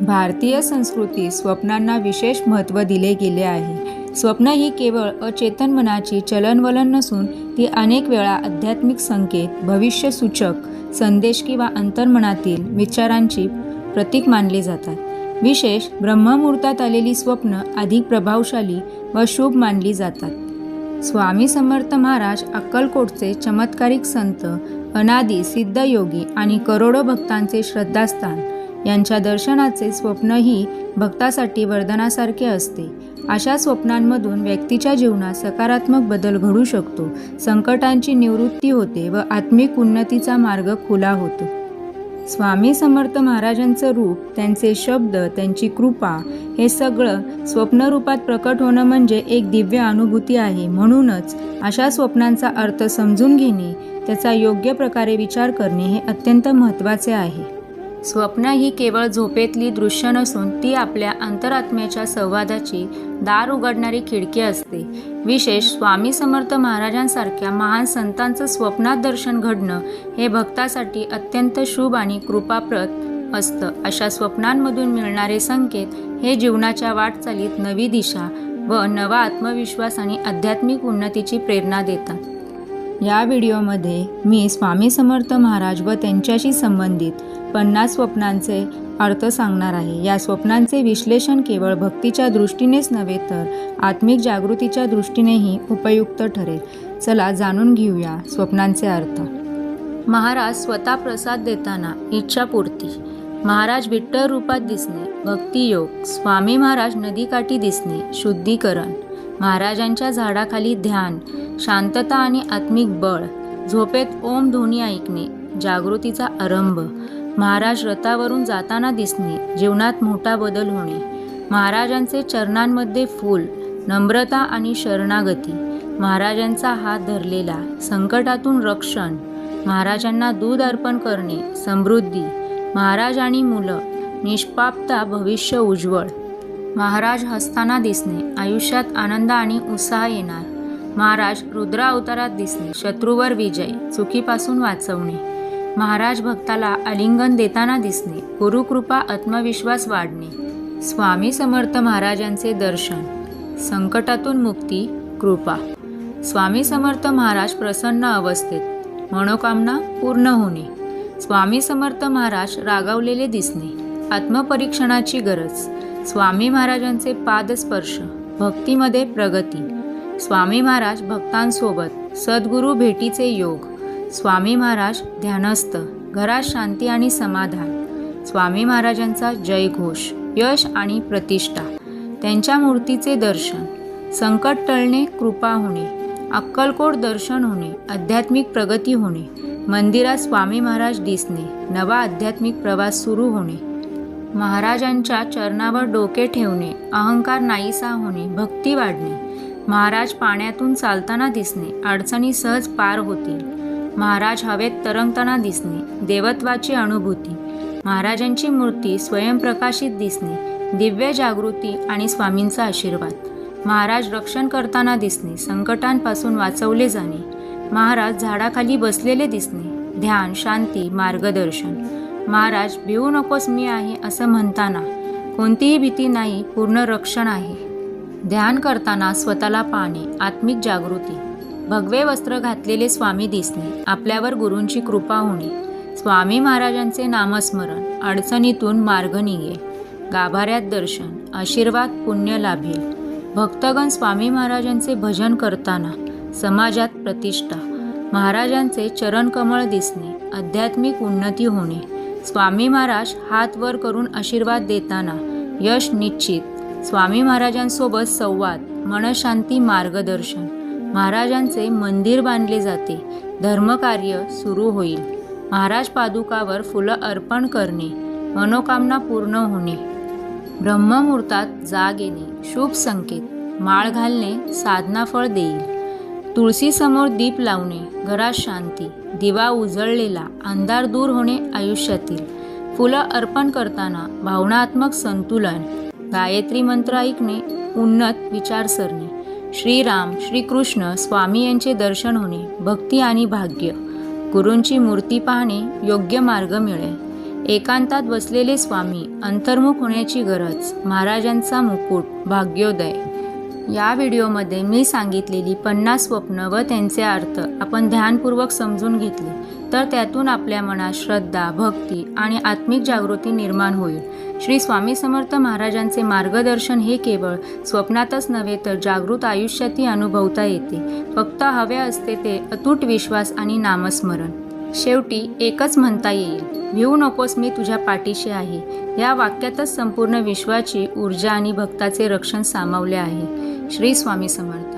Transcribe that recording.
भारतीय संस्कृती स्वप्नांना विशेष महत्त्व दिले गेले आहे. स्वप्न ही केवळ अचेतन मनाची चलनवलन नसून ती अनेक वेळा आध्यात्मिक संकेत भविष्यसूचक संदेश किंवा अंतर्मनातील विचारांची प्रतीक मानले जातात. विशेष ब्रह्ममुहूर्तात आलेली स्वप्न अधिक प्रभावशाली व शुभ मानली जातात. स्वामी समर्थ महाराज अक्कलकोटचे चमत्कारिक संत अनादी सिद्धयोगी आणि करोडो भक्तांचे श्रद्धास्थान यांच्या दर्शनाचे स्वप्नही भक्तासाठी वरदानासारखे असते. अशा स्वप्नांमधून व्यक्तीच्या जीवनात सकारात्मक बदल घडू शकतो. संकटांची निवृत्ती होते व आत्मिक उन्नतीचा मार्ग खुला होतो. स्वामी समर्थ महाराजांचं रूप त्यांचे शब्द त्यांची कृपा हे सगळं स्वप्नरूपात प्रकट होणं म्हणजे एक दिव्य अनुभूती आहे. म्हणूनच अशा स्वप्नांचा अर्थ समजून घेणे त्याचा योग्य प्रकारे विचार करणे हे अत्यंत महत्त्वाचे आहे. स्वप्न ही केवळ झोपेतली दृश्य नसून ती आपल्या अंतरात्म्याच्या संवादाची दार उघडणारी खिडकी असते. विशेष स्वामी समर्थ महाराजांसारख्या महान संतांचं स्वप्नात दर्शन घडणं हे भक्तासाठी अत्यंत शुभ आणि कृपाप्रत असतं. अशा स्वप्नांमधून मिळणारे संकेत हे जीवनाच्या वाटचालीत नवी दिशा व नवा आत्मविश्वास आणि आध्यात्मिक उन्नतीची प्रेरणा देतात. या व्हिडिओमध्ये मी स्वामी समर्थ महाराज व त्यांच्याशी संबंधित पन्नास स्वप्नांचे अर्थ सांगणार आहे. या स्वप्नांचे विश्लेषण केवळ भक्तीच्या दृष्टीनेच नव्हे तर आत्मिक जागृतीच्या दृष्टीनेही उपयुक्त ठरेल. चला जाणून घेऊया स्वप्नांचे अर्थ. महाराज स्वतः प्रसाद देताना इच्छापूर्ती. महाराज विठ्ठल रूपात दिसणे भक्तियोग स्वामी महाराज नदीकाठी दिसणे शुद्धीकरण. महाराजांच्या झाडाखाली ध्यान शांतता आणि आत्मिक बळ. झोपेत ओम ध्वनी ऐकणे जागृतीचा आरंभ. महाराज रथावरून जाताना दिसणे जीवनात मोठा बदल होणे. महाराजांचे चरणांमध्ये फूल नम्रता आणि शरणागती. महाराजांचा हात धरलेला संकटातून रक्षण. महाराजांना दूध अर्पण करणे समृद्धी. महाराज आणि मुलं निष्पापता भविष्य उज्ज्वल. महाराज हसताना दिसणे आयुष्यात आनंद आणि उत्साह येणार. महाराज रुद्र अवतारात दिसणे शत्रूवर विजय चुकीपासून वाचवणे. महाराज भक्ताला आलिंगन देताना दिसणे गुरुकृपा आत्मविश्वास वाढणे. स्वामी समर्थ महाराजांचे दर्शन संकटातून मुक्ती कृपा. स्वामी समर्थ महाराज प्रसन्न अवस्थेत मनोकामना पूर्ण होणे. स्वामी समर्थ महाराज रागावलेले दिसणे आत्मपरीक्षणाची गरज. स्वामी महाराजांचे पादस्पर्श भक्तीमध्ये प्रगती. स्वामी महाराज भक्तांसोबत सद्गुरू भेटीचे योग. स्वामी महाराज ध्यानस्थ घरात शांती आणि समाधान. स्वामी महाराजांचा जयघोष यश आणि प्रतिष्ठा. त्यांच्या मूर्तीचे दर्शन संकट टळणे कृपा होणे. अक्कलकोट दर्शन होणे आध्यात्मिक प्रगती होणे. मंदिरात स्वामी महाराज दिसणे नवा आध्यात्मिक प्रवास सुरू होणे. महाराजांच्या चरणावर डोके ठेवणे अहंकार नाहीसा होणे भक्ती वाढणे. महाराज पाण्यातून चालताना दिसणे अडचणी सहज पार होतील. महाराज हवेत तरंगताना दिसणे देवत्वाची अनुभूती. महाराजांची मूर्ती स्वयंप्रकाशित दिसणे दिव्य जागृती आणि स्वामींचा आशीर्वाद. महाराज रक्षण करताना दिसणे संकटांपासून वाचवले जाणे. महाराज झाडाखाली बसलेले दिसणे ध्यान शांती मार्गदर्शन. महाराज भिवू नकोस मी आहे असं म्हणताना कोणतीही भीती नाही पूर्ण रक्षण आहे. ध्यान करताना स्वतःला पाहणे आत्मिक जागृती. भगवे वस्त्र घातलेले स्वामी दिसणे आपल्यावर गुरूंची कृपा होणे. स्वामी महाराजांचे नामस्मरण अडचणीतून मार्ग निघे. गाभाऱ्यात दर्शन आशीर्वाद पुण्य लाभेल भक्तगण स्वामी महाराजांचे भजन करताना समाजात प्रतिष्ठा. महाराजांचे चरणकमळ दिसणे आध्यात्मिक उन्नती होणे. स्वामी महाराज हात वर करून आशीर्वाद देताना यश निश्चित. स्वामी महाराजांसोबत संवाद मनशांती मार्गदर्शन. महाराजांचे मंदिर बांधले जाते. धर्मकार्य सुरू होईल. महाराज पादुकावर फुलं अर्पण करणे मनोकामना पूर्ण होणे. ब्रह्ममुहूर्तात जाग येणे शुभ संकेत. माळ घालणे साधनाफळ देईल. तुळशीसमोर दीप लावणे घरात शांती दिवा उजळलेला अंधार दूर होणे आयुष्यातील. फुलं अर्पण करताना भावनात्मक संतुलन गायत्री मंत्र ऐकणे उन्नत विचारसरणी. श्रीराम श्रीकृष्ण स्वामी यांचे दर्शन होणे भक्ती आणि भाग्य. गुरूंची मूर्ती पाहणे योग्य मार्ग मिळेल एकांतात बसलेले स्वामी अंतर्मुख होण्याची गरज महाराजांचा मुकुट भाग्योदय. या व्हिडिओमध्ये मी सांगितलेली पन्नास स्वप्न व त्यांचे अर्थ आपण ध्यानपूर्वक समजून घेतले तर त्यातून आपल्या मनात श्रद्धा भक्ती आणि आत्मिक जागृती निर्माण होईल. श्री स्वामी समर्थ महाराजांचे मार्गदर्शन हे केवळ स्वप्नातच नव्हे तर जागृत आयुष्यातही अनुभवता येते. फक्त हवे असते ते अतूट विश्वास आणि नामस्मरण. शेवटी एकच म्हणता येईल. भिवू नकोस मी तुझ्या पाठीशी आहे. या वाक्यातच संपूर्ण विश्वाची ऊर्जा आणि भक्ताचे रक्षण सामावले आहे. श्री स्वामी समर्थ.